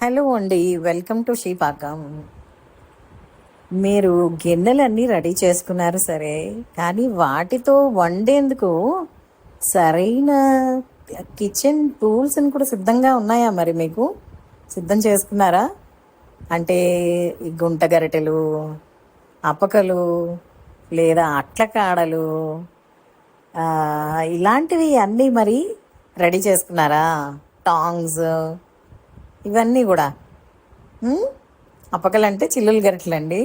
Hello అండి welcome to శ్రీపాకం. మీరు గిన్నెలన్నీ రెడీ చేసుకున్నారు సరే కానీ వాటితో వండేందుకు సరైన కిచెన్ టూల్స్ని కూడా సిద్ధంగా ఉన్నాయా మరి మీకు? సిద్ధం చేసుకున్నారా? అంటే ఈ గుంట గరిటెలు అపకలు లేదా అట్ల కాడలు ఇలాంటివి అన్నీ మరి రెడీ చేసుకున్నారా? టాంగ్స్ ఇవన్నీ కూడా. అప్పకలంటే చిల్లులు గరిటలండి.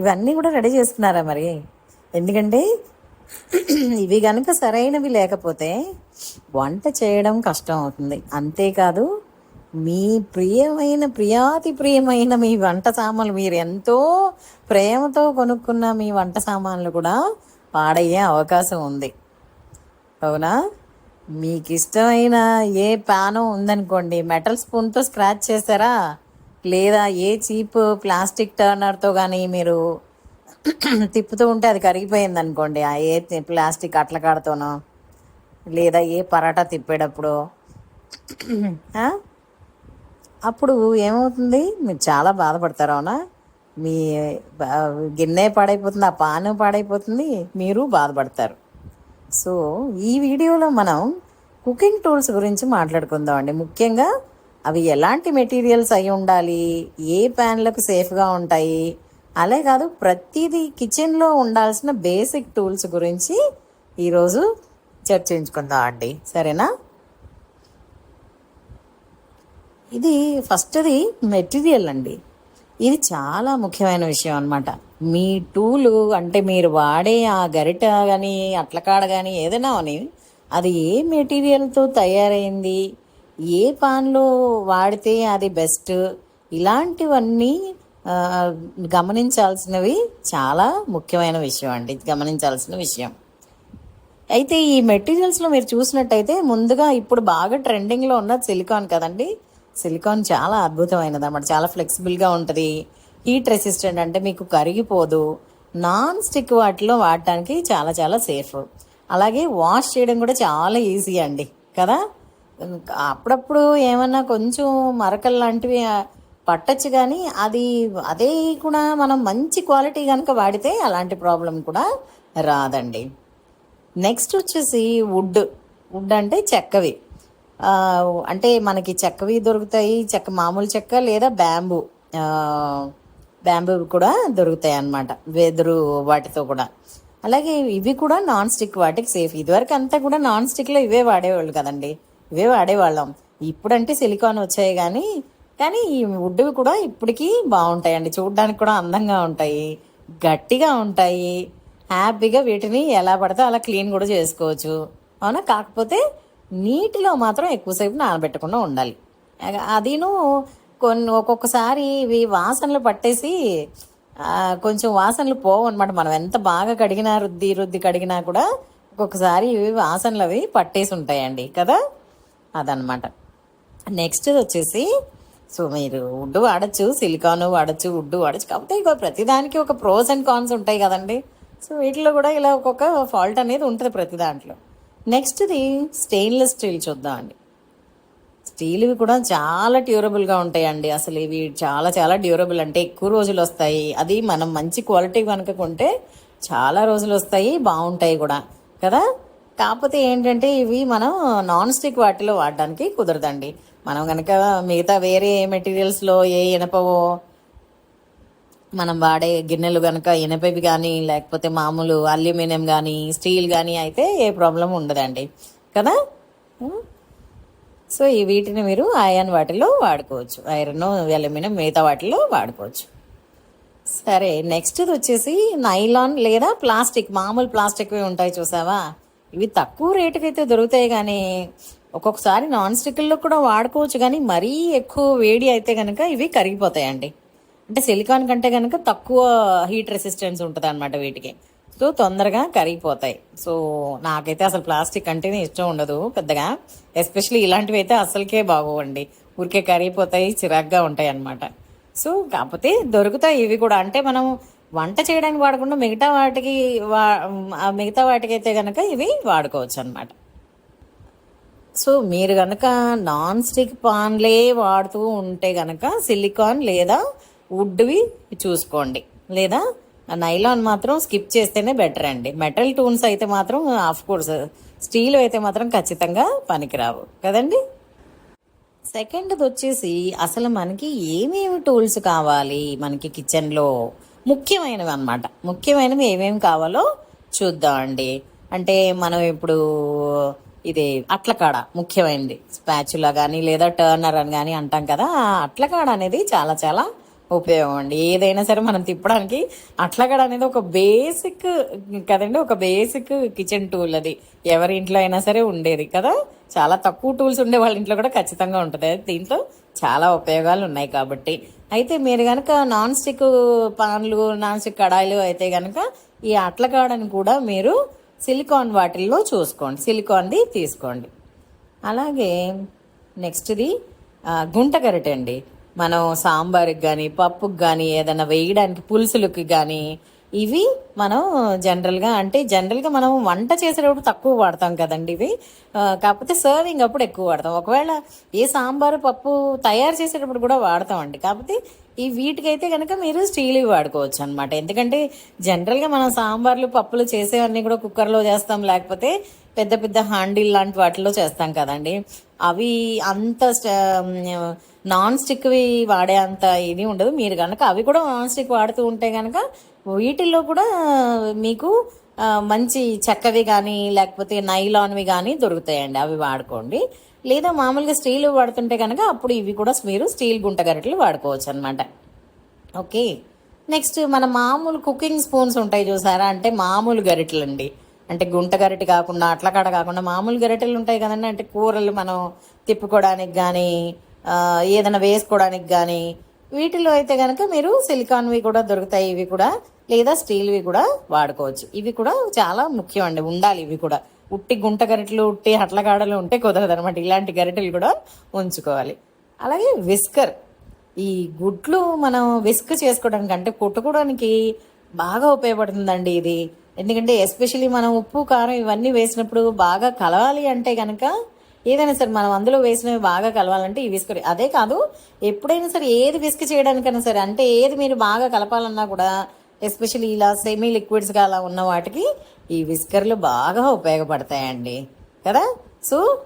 ఇవన్నీ కూడా రెడీ చేస్తున్నారా మరి? ఎందుకంటే ఇవి కనుక సరైనవి లేకపోతే వంట చేయడం కష్టం అవుతుంది. అంతేకాదు మీ ప్రియమైన ప్రియాతి ప్రియమైన మీ వంట సామాన్లు మీరు ఎంతో ప్రేమతో కొనుక్కున్న మీ వంట సామాన్లు కూడా పాడయ్యే అవకాశం ఉంది. అవునా? మీకు ఇష్టమైన ఏ పానం ఉందనుకోండి మెటల్ స్పూన్తో స్క్రాచ్ చేశారా? లేదా ఏ చీప్ ప్లాస్టిక్ టర్నర్తో కానీ మీరు తిప్పుతూ ఉంటే అది కరిగిపోయింది అనుకోండి ఆ ఏ ప్లాస్టిక్ ప్లాస్టిక్ అట్లకాడతోనో లేదా ఏ పరాటా తిప్పేటప్పుడు. అప్పుడు ఏమవుతుంది? మీరు చాలా బాధపడతారు అవునా? మీ గిన్నె పాడైపోతుంది ఆ పాను పాడైపోతుంది మీరు బాధపడతారు. సో ఈ వీడియోలో మనం కుకింగ్ టూల్స్ గురించి మాట్లాడుకుందాం అండి ముఖ్యంగా అవి ఎలాంటి మెటీరియల్స్ అయి ఉండాలి ఏ ప్యాన్లకు సేఫ్గా ఉంటాయి అలే కాదు ప్రతిదీ కిచెన్లో ఉండాల్సిన బేసిక్ టూల్స్ గురించి ఈరోజు చర్చించుకుందాం అండి సరేనా? ఇది ఫస్ట్ది మెటీరియల్ అండి. ఇది చాలా ముఖ్యమైన విషయం అనమాట మీ టూలు అంటే మీరు వాడే ఆ గరిట కానీ అట్లకాడ కానీ ఏదైనా అని అది ఏ మెటీరియల్తో తయారైంది? ఏ పాన్లో వాడితే అది బెస్ట్? ఇలాంటివన్నీ గమనించాల్సినవి చాలా ముఖ్యమైన విషయం అండి. గమనించాల్సిన విషయం. అయితే ఈ మెటీరియల్స్లో మీరు చూసినట్టయితే ముందుగా ఇప్పుడు బాగా ట్రెండింగ్లో ఉన్న సిలికాన్ కదండి. సిలికాన్ చాలా అద్భుతమైనది అన్నమాట. చాలా ఫ్లెక్సిబుల్గా ఉంటుంది. హీట్ రెసిస్టెంట్ అంటే మీకు కరిగిపోదు. నాన్ స్టిక్ వాటిలో వాడటానికి చాలా చాలా సేఫ్ అలాగే వాష్ చేయడం కూడా చాలా ఈజీ అండి. కదా? అప్పుడప్పుడు ఏమన్నా కొంచెం మరకలు లాంటివి పట్టచ్చు కానీ అది అదే కూడా మనం మంచి క్వాలిటీ కనుక వాడితే అలాంటి ప్రాబ్లం కూడా రాదండి. నెక్స్ట్ వచ్చేసి వుడ్ వుడ్ అంటే చెక్కవి. అంటే మనకి చెక్కవి దొరుకుతాయి చెక్క మామూలు చెక్క లేదా బ్యాంబూ. బ్యాంబు బ్యాంబూ కూడా దొరుకుతాయి అన్నమాట వెదురు వాటితో కూడా. అలాగే ఇవి కూడా నాన్ స్టిక్ వాటికి సేఫ్ ఇదివరకు అంతా కూడా నాన్ స్టిక్లో ఇవే వాడేవాళ్ళు కదండి ఇవే వాడేవాళ్ళం. ఇప్పుడంటే సిలికాన్ వచ్చాయి కానీ కానీ ఈ వుడ్వి కూడా ఇప్పటికీ బాగుంటాయండి చూడడానికి కూడా అందంగా ఉంటాయి గట్టిగా ఉంటాయి. హ్యాపీగా వీటిని ఎలా పడితే అలా క్లీన్ కూడా చేసుకోవచ్చు. అవునా? కాకపోతే నీటిలో మాత్రం ఎక్కువసేపు నానబెట్టకుండా ఉండాలి. అదిను కొన్ని ఒక్కొక్కసారి ఇవి వాసనలు పట్టేసి కొంచెం వాసనలు పోవు అనమాట మనం ఎంత బాగా కడిగినా రుద్ది రుద్ది కడిగినా కూడా ఒక్కొక్కసారి ఇవి వాసనలు అవి పట్టేసి ఉంటాయండి కదా? అదనమాట నెక్స్ట్ వచ్చేసి సో మీరు వుడ్ వాడచ్చు సిలికాన్ వాడచ్చు వుడ్ వాడచ్చు కాకపోతే ఇక ప్రతిదానికి ఒక ప్రోస్ అండ్ కాన్స్ ఉంటాయి కదండి. సో వీటిలో కూడా ఇలా ఒక్కొక్క ఫాల్ట్ అనేది ఉంటుంది ప్రతి దాంట్లో. నెక్స్ట్ది స్టెయిన్లెస్ స్టీల్ చూద్దాం అండి. స్టీల్వి కూడా చాలా డ్యూరబుల్గా ఉంటాయండి. అసలు ఇవి చాలా చాలా డ్యూరబుల్ అంటే ఎక్కువ రోజులు వస్తాయి. అది మనం మంచి క్వాలిటీ కనుక కొంటే చాలా రోజులు వస్తాయి బాగుంటాయి కూడా. కదా? కాకపోతే ఏంటంటే ఇవి మనం నాన్ స్టిక్ వాటిలో వాడడానికి కుదరదండి. మనం కనుక మిగతా వేరే మెటీరియల్స్లో ఏ ఇనపవో మనం వాడే గిన్నెలు కనుక ఇనపవి కానీ లేకపోతే మామూలు అల్యూమినియం కానీ స్టీల్ కానీ అయితే ఏ ప్రాబ్లం ఉండదండి. కదా? సో ఈ వీటిని మీరు ఐరన్ వాటిలో వాడుకోవచ్చు. ఐరన్ అల్యూమినియం మిగతా వాటిలో వాడుకోవచ్చు. సరే నెక్స్ట్ది వచ్చేసి నైలాన్ లేదా ప్లాస్టిక్ మామూలు ప్లాస్టిక్వి ఉంటాయి చూసావా? ఇవి తక్కువ రేటుకి అయితే దొరుకుతాయి కానీ ఒక్కొక్కసారి నాన్ స్టిక్లో కూడా వాడుకోవచ్చు కానీ మరీ ఎక్కువ వేడి అయితే కనుక ఇవి కరిగిపోతాయండి. అంటే సిలికాన్ కంటే కనుక తక్కువ హీట్ రెసిస్టెన్స్ ఉంటుంది అనమాట వీటికి. సో తొందరగా కరిగిపోతాయి. సో నాకైతే అసలు ప్లాస్టిక్ అంటేనే ఇష్టం ఉండదు పెద్దగా. ఎస్పెషల్లీ ఇలాంటివి అయితే అసలుకే బాగోవండి. ఊరికే కరిగిపోతాయి చిరాగ్గా ఉంటాయి అన్నమాట సో కాకపోతే దొరుకుతాయి ఇవి కూడా. అంటే మనం వంట చేయడానికి వాడకుండా మిగతా వాటికి వా మిగతా వాటికి అయితే కనుక ఇవి వాడుకోవచ్చు అనమాట సో మీరు కనుక నాన్ స్టిక్ పాన్లే వాడుతూ ఉంటే కనుక సిలికాన్ లేదా వుడ్వి చూసుకోండి. లేదా నైలాన్ మాత్రం స్కిప్ చేస్తేనే బెటర్ అండి. మెటల్ టూన్స్ అయితే మాత్రం ఆఫ్ కోర్స్ స్టీల్ అయితే మాత్రం ఖచ్చితంగా పనికిరావు. కదండి? సెకండ్ది వచ్చేసి అసలు మనకి ఏమేమి టూల్స్ కావాలి మనకి కిచెన్లో? ముఖ్యమైనవి అన్నమాట. ముఖ్యమైనవి ఏమేమి కావాలో చూద్దాం అండి. అంటే మనం ఇప్పుడు ఇది అట్లకాడ ముఖ్యమైనది. స్పాచులా కానీ లేదా టర్నర్ అని కానీ అంటాం కదా అట్లకాడ అనేది చాలా చాలా ఉపయోగం అండి. ఏదైనా సరే మనం తిప్పడానికి అట్లకాడ అనేది ఒక బేసిక్ కదండి ఒక బేసిక్ కిచెన్ టూల్ అది. ఎవరి ఇంట్లో అయినా సరే ఉండేది కదా. చాలా తక్కువ టూల్స్ ఉండే వాళ్ళ ఇంట్లో కూడా ఖచ్చితంగా ఉంటుంది. దీంట్లో చాలా ఉపయోగాలు ఉన్నాయి కాబట్టి. అయితే మీరు కనుక నాన్ స్టిక్ పాన్లు నాన్ స్టిక్ కడాయిలు అయితే కనుక ఈ అట్లకాడని కూడా మీరు సిలికాన్ వాటిల్లో చూసుకోండి. సిలికాన్ది తీసుకోండి. అలాగే నెక్స్ట్ది గుంట గరిటె అండి మనం సాంబార్కి కానీ పప్పుకి కానీ ఏదైనా వేయడానికి పులుసులకి కానీ ఇవి మనం జనరల్గా అంటే జనరల్గా మనం వంట చేసేటప్పుడు తక్కువ వాడతాం కదండి ఇవి. కాకపోతే సర్వింగ్ అప్పుడు ఎక్కువ వాడతాం. ఒకవేళ ఏ సాంబారు పప్పు తయారు చేసేటప్పుడు కూడా వాడతామండి. కాకపోతే ఈ వీటికైతే కనుక మీరు స్టీల్ వాడుకోవచ్చు అనమాట ఎందుకంటే జనరల్గా మనం సాంబార్లు పప్పులు చేసేవన్నీ కూడా కుక్కర్లో చేస్తాం. లేకపోతే పెద్ద పెద్ద హ్యాండిల్ లాంటి వాటిలో చేస్తాం కదండి. అవి అంత నాన్ స్టిక్వి వాడే అంత ఇది ఉండదు. మీరు కనుక అవి కూడా నాన్ స్టిక్ వాడుతూ ఉంటే కనుక వీటిల్లో కూడా మీకు మంచి చెక్కవి కానీ లేకపోతే నైలాన్వి కానీ దొరుకుతాయండి. అవి వాడుకోండి. లేదా మామూలుగా స్టీల్ వాడుతుంటే కనుక అప్పుడు ఇవి కూడా మీరు స్టీల్ గుంట గరిటలు వాడుకోవచ్చు అనమాట ఓకే. నెక్స్ట్ మన మామూలు కుకింగ్ స్పూన్స్ ఉంటాయి చూసారా? అంటే మామూలు గరిటలు అండి అంటే గుంట గరిటె కాకుండా అట్లకాడ కాకుండా మామూలు గరిటెలు ఉంటాయి కదండి. అంటే కూరలు మనం తిప్పుకోవడానికి కానీ ఏదైనా వేసుకోవడానికి కానీ వీటిలో అయితే కనుక మీరు సిలికాన్వి కూడా దొరుకుతాయి. ఇవి కూడా లేదా స్టీల్వి కూడా వాడుకోవచ్చు. ఇవి కూడా చాలా ముఖ్యం అండి ఉండాలి ఇవి కూడా. ఉట్టి గుంట గరిటెలు ఉట్టి అట్లగాడలు ఉంటే కుదరదు అనమాట ఇలాంటి గరిటెలు కూడా ఉంచుకోవాలి. అలాగే విస్కర్. ఈ గుడ్లు మనం విస్క్ చేసుకోవడానికి అంటే కుట్టుకోవడానికి బాగా ఉపయోగపడుతుందండి ఇది. ఎందుకంటే ఎస్పెషలీ మనం ఉప్పు కారం ఇవన్నీ వేసినప్పుడు బాగా కలవాలి అంటే కనుక ఏదైనా సరే మనం అందులో వేసినవి బాగా కలవాలంటే ఈ విస్క్ అదే కాదు ఎప్పుడైనా సరే ఏది విస్క్ చేయడానికైనా సరే అంటే ఏది మీరు బాగా కలపాలన్నా కూడా ఎస్పెషల్లీ ఇలా సెమీ లిక్విడ్స్గా అలా ఉన్న వాటికి ఈ విస్కర్లు బాగా ఉపయోగపడతాయండి. కదా? సో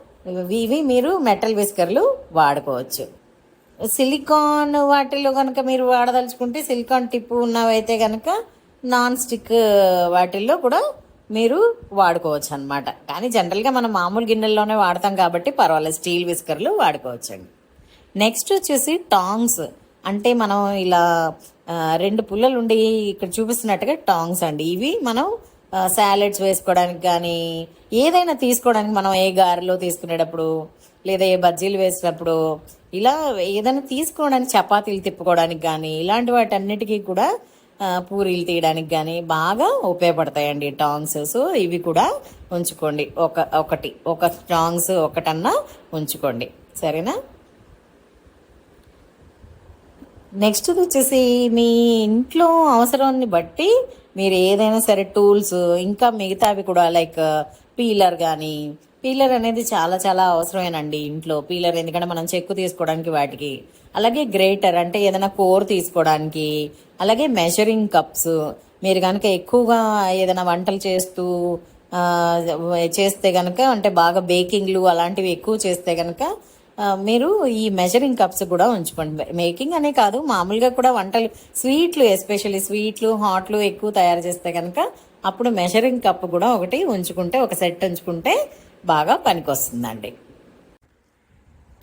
ఇవి మీరు మెటల్ విస్కర్లు వాడుకోవచ్చు. సిలికాన్ వాటిలో కనుక మీరు వాడదలుచుకుంటే సిలికాన్ టిప్పు ఉన్నవైతే కనుక నాన్ స్టిక్ uh, వాటిల్లో కూడా మీరు వాడుకోవచ్చు అనమాట కానీ జనరల్గా మనం మామూలు గిన్నెల్లోనే వాడతాం కాబట్టి పర్వాలేదు స్టీల్ విస్కర్లు వాడుకోవచ్చండి. నెక్స్ట్ వచ్చేసి టాంగ్స్ అంటే మనం ఇలా రెండు పుల్లలు ఉండి ఇక్కడ చూపిస్తున్నట్టుగా టాంగ్స్ అండి. ఇవి మనం సాలెడ్స్ వేసుకోవడానికి కానీ ఏదైనా తీసుకోవడానికి మనం ఏ గారెలో తీసుకునేటప్పుడు లేదా ఏ బజ్జీలు వేసినప్పుడు ఇలా ఏదైనా తీసుకోవడానికి చపాతీలు తిప్పుకోవడానికి కానీ ఇలాంటి వాటన్నిటికీ కూడా పూరీలు తీయడానికి కానీ బాగా ఉపయోగపడతాయండి టాంగ్స్ సో ఇవి కూడా ఉంచుకోండి. ఒక ఒకటి ఒక టాంగ్స్ ఒకటన్నా ఉంచుకోండి. సరేనా? నెక్స్ట్ వచ్చేసి మీ ఇంట్లో అవసరాన్ని బట్టి మీరు ఏదైనా సరే టూల్స్ ఇంకా మిగతావి కూడా లైక్ పీలర్ కానీ పీలర్ అనేది చాలా చాలా అవసరమేనండి ఇంట్లో. పీలర్ ఎందుకంటే మనం చెక్కు తీసుకోవడానికి వాటికి. అలాగే గ్రేటర్ అంటే ఏదైనా కోర్ తీసుకోవడానికి అలాగే మెజరింగ్ కప్స్. మీరు కనుక ఎక్కువగా ఏదైనా వంటలు చేస్తూ చేస్తే కనుక అంటే బాగా బేకింగ్లు అలాంటివి ఎక్కువ చేస్తే కనుక మీరు ఈ మెజరింగ్ కప్స్ కూడా ఉంచుకోండి. మేకింగ్ అనే కాదు మామూలుగా కూడా వంటలు స్వీట్లు ఎస్పెషల్లీ స్వీట్లు హాట్లు ఎక్కువ తయారు చేస్తే కనుక అప్పుడు మెజరింగ్ కప్ కూడా ఒకటి ఉంచుకుంటే ఒక సెట్ ఉంచుకుంటే బాగా పనికొస్తుందండి.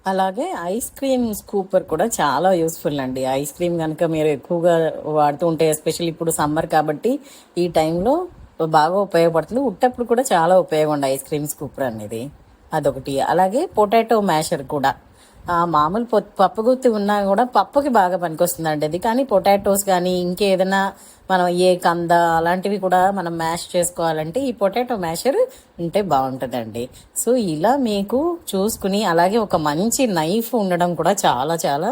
అలాగే ఐస్ క్రీమ్ స్కూపర్ కూడా చాలా యూస్ఫుల్ అండి. ఐస్ క్రీమ్ కనుక మీరు ఎక్కువగా వాడుతూ ఉంటే ఎస్పెషల్ ఇప్పుడు సమ్మర్ కాబట్టి ఈ టైంలో బాగా ఉపయోగపడుతుంది. ఉట్టప్పుడు కూడా చాలా ఉపయోగం ఉంది ఐస్ క్రీమ్ స్కూపర్ అనేది. అదొకటి. అలాగే పొటాటో మ్యాషర్ కూడా. మామూలు పప్పు గుత్తి ఉన్నా కూడా పప్పుకి బాగా పనికొస్తుందండి అది. కానీ పొటాటోస్ కానీ ఇంకేదైనా మనం ఏ కంద అలాంటివి కూడా మనం మ్యాష్ చేసుకోవాలంటే ఈ పొటాటో మ్యాషర్ ఉంటే బాగుంటుందండి. సో ఇలా మీకు చూసుకుని అలాగే ఒక మంచి నైఫ్ ఉండడం కూడా చాలా చాలా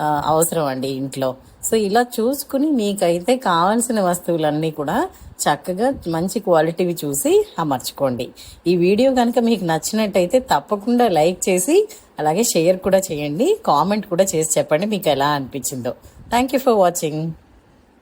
అవసరం అండి ఇంట్లో. సో ఇలా చూసుకుని మీకైతే కావాల్సిన వస్తువులన్నీ కూడా చక్కగా మంచి క్వాలిటీవి చూసి అమర్చుకోండి. ఈ వీడియో కనుక మీకు నచ్చినట్టయితే తప్పకుండా లైక్ చేసి అలాగే షేర్ కూడా చేయండి. కామెంట్ కూడా చేసి చెప్పండి మీకు ఎలా అనిపించిందో. Thank you for watching.